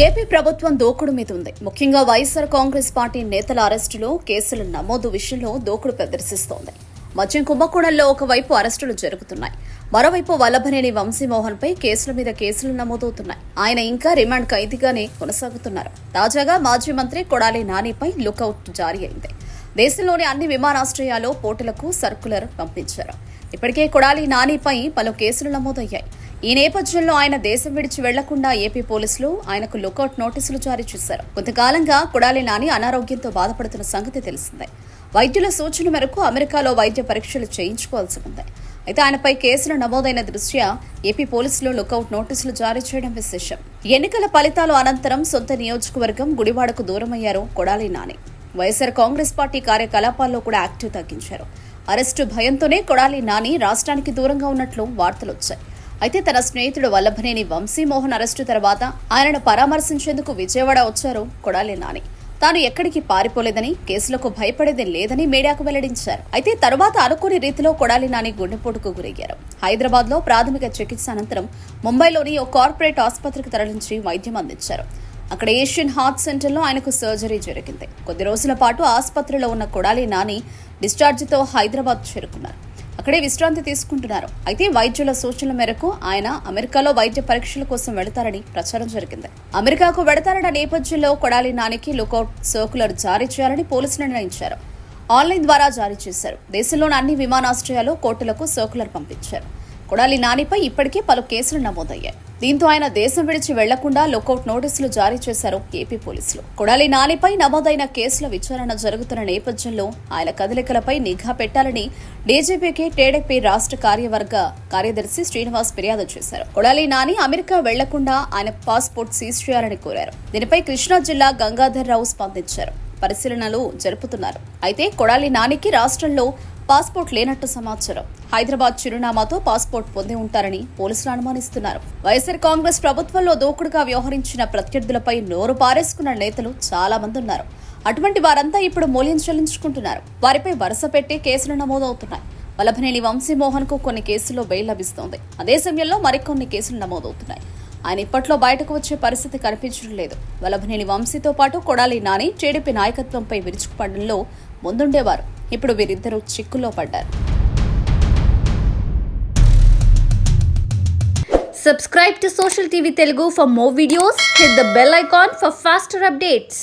AP ప్రభుత్వం దోకుడు మీద ఉంది. ముఖ్యంగా వైఎస్ఆర్ కాంగ్రెస్ పార్టీ నేతల అరెస్టులో కేసుల నమోదు విషయంలో దోకుడు ప్రదర్శిస్తోంది. మద్యం కుంభకోణంలో ఒకవైపు అరెస్టులు జరుగుతున్నాయి. మరోవైపు వల్లభనేని వంశీమోహన్ పై కేసుల మీద కేసులు నమోదవుతున్నాయి. ఆయన ఇంకా రిమాండ్ ఖైదీగానే కొనసాగుతున్నారు. తాజాగా మాజీ మంత్రి కొడాలి నానిపై లుకౌట్ జారీ అయింది. దేశంలోని అన్ని విమానాశ్రయాల్లో పోర్టులకు సర్కులర్ పంపించారు. ఇప్పటికే కొడాలి నానిపై పలు కేసులు నమోదయ్యాయి. ఈ నేపథ్యంలో ఆయన దేశం విడిచి వెళ్ళకుండా ఏపీ పోలీసులు ఆయనకు లుకౌట్ నోటీసులు జారీ చేశారు. కొంతకాలంగా కొడాలి నాని అనారోగ్యంతో బాధపడుతున్న సంగతి తెలిసిందే. వైద్యుల సూచన మేరకు అమెరికాలో వైద్య పరీక్షలు చేయించుకోవాల్సి ఉంది. అయితే ఆయనపై కేసులు నమోదైన దృష్ట్యా ఏపీ పోలీసులు లుకౌట్ నోటీసులు జారీ చేయడం విశేషం. ఎన్నికల ఫలితాలు అనంతరం సొంత నియోజకవర్గం గుడివాడకు దూరమయ్యారు Kodali Nani. YSR Congress party కార్యకలాపాల్లో కూడా యాక్టివ్ తగ్గించారు. అరెస్టు భయంతోనే కొడాలి నాని రాష్ట్రానికి దూరంగా ఉన్నట్లు వార్తలు వచ్చాయి అయితే తన స్నేహితుడు వల్లభనేని వంశీమోహన్ అరెస్టు తర్వాత ఆయనను పరామర్శించేందుకు విజయవాడ వచ్చారు కొడాలి నాని. తాను ఎక్కడికి పారిపోలేదని కేసులకు భయపడేది లేదని మీడియాకు వెల్లడించారు. అయితే తరువాత అనుకోని రీతిలో కొడాలి నాని గుండెపోటుకు గురయ్యారు. హైదరాబాద్లో ప్రాథమిక చికిత్స అనంతరం ముంబైలోని ఓ కార్పొరేట్ ఆసుపత్రికి తరలించి వైద్యం అందించారు. అక్కడ ఏషియన్ హార్ట్ సెంటర్లో ఆయనకు సర్జరీ జరిగింది. కొద్ది రోజుల పాటు ఆసుపత్రిలో ఉన్న కొడాలి నాని డిశ్చార్జితో హైదరాబాద్ చేరుకున్నారు. అక్కడే విశ్రాంతి తీసుకుంటున్నారు. అయితే వైద్యుల సూచనల మేరకు ఆయన అమెరికాలో వైద్య పరీక్షల కోసం వెళతారని ప్రచారం జరిగింది. అమెరికాకు వెళతారన్న నేపథ్యంలో కొడాలి నానికి లుకౌట్ సర్కులర్ జారీ చేయాలని పోలీసులు నిర్ణయించారు. ఆన్లైన్ ద్వారా జారీ చేశారు. దేశంలోని అన్ని విమానాశ్రయాలు కోర్టులకు సర్కులర్ పంపించారు. కొడాలి నానిపై ఇప్పటికే పలు కేసులు నమోదయ్యాయి. దీంతో ఆయన దేశం విడిచి వెళ్ళకుండా లుకౌట్ నోటీసులు జారీ చేశారు ఏపీ పోలీసులు. కొడాలి నానిపై నమోదైన కేసుల విచారణ జరుగుతున్న నేపథ్యంలో ఆయన కదలికలపై నిఘా పెట్టాలని డీజీపీకి టీడీపీ రాష్ట్ర కార్యవర్గ కార్యదర్శి శ్రీనివాస్ ఫిర్యాదు చేశారు. కొడాలి నాని అమెరికా వెళ్ళకుండా ఆయన పాస్పోర్ట్ సీజ్ చేయాలని కోరారు. దీనిపై కృష్ణా జిల్లా గంగాధర్ రావు స్పందించారు. పరిశీలనలు జరుపుతున్నారు. అయితే కొడాలి నానికి రాష్ట్రంలో పాస్పోర్ట్ లేనట్టు సమాచారం. హైదరాబాద్ చిరునామాతో పాస్పోర్ట్ పొంది ఉంటారని పోలీసులు అనుమానిస్తున్నారు. వైఎస్ఆర్ కాంగ్రెస్ ప్రభుత్వంలో దూకుడుగా వ్యవహరించిన ప్రత్యర్థులపై నోరు పారేసుకున్న నేతలు చాలా మంది ఉన్నారు. అటువంటి వారంతా ఇప్పుడు మూల్యం చెల్లించుకుంటున్నారు. వారిపై వరుస పెట్టి కేసులు నమోదవుతున్నాయి. వలభనేని వంశీమోహన్కు కొన్ని కేసుల్లో బెయిల్ లభిస్తోంది. అదే సమయంలో మరికొన్ని కేసులు నమోదవుతున్నాయి. ఆయన ఇప్పట్లో బయటకు వచ్చే పరిస్థితి కనిపించడం లేదు. వలభనేని వంశీతో పాటు కొడాలి నాని టీడీపీ నాయకత్వంపై విరుచుకుపడడంలో ముందుండేవారు. ఇప్పుడు వీరిద్దరూ చిక్కులో పడ్డారు Subscribe to Social TV Telugu for more videos. Hit the bell icon for faster updates.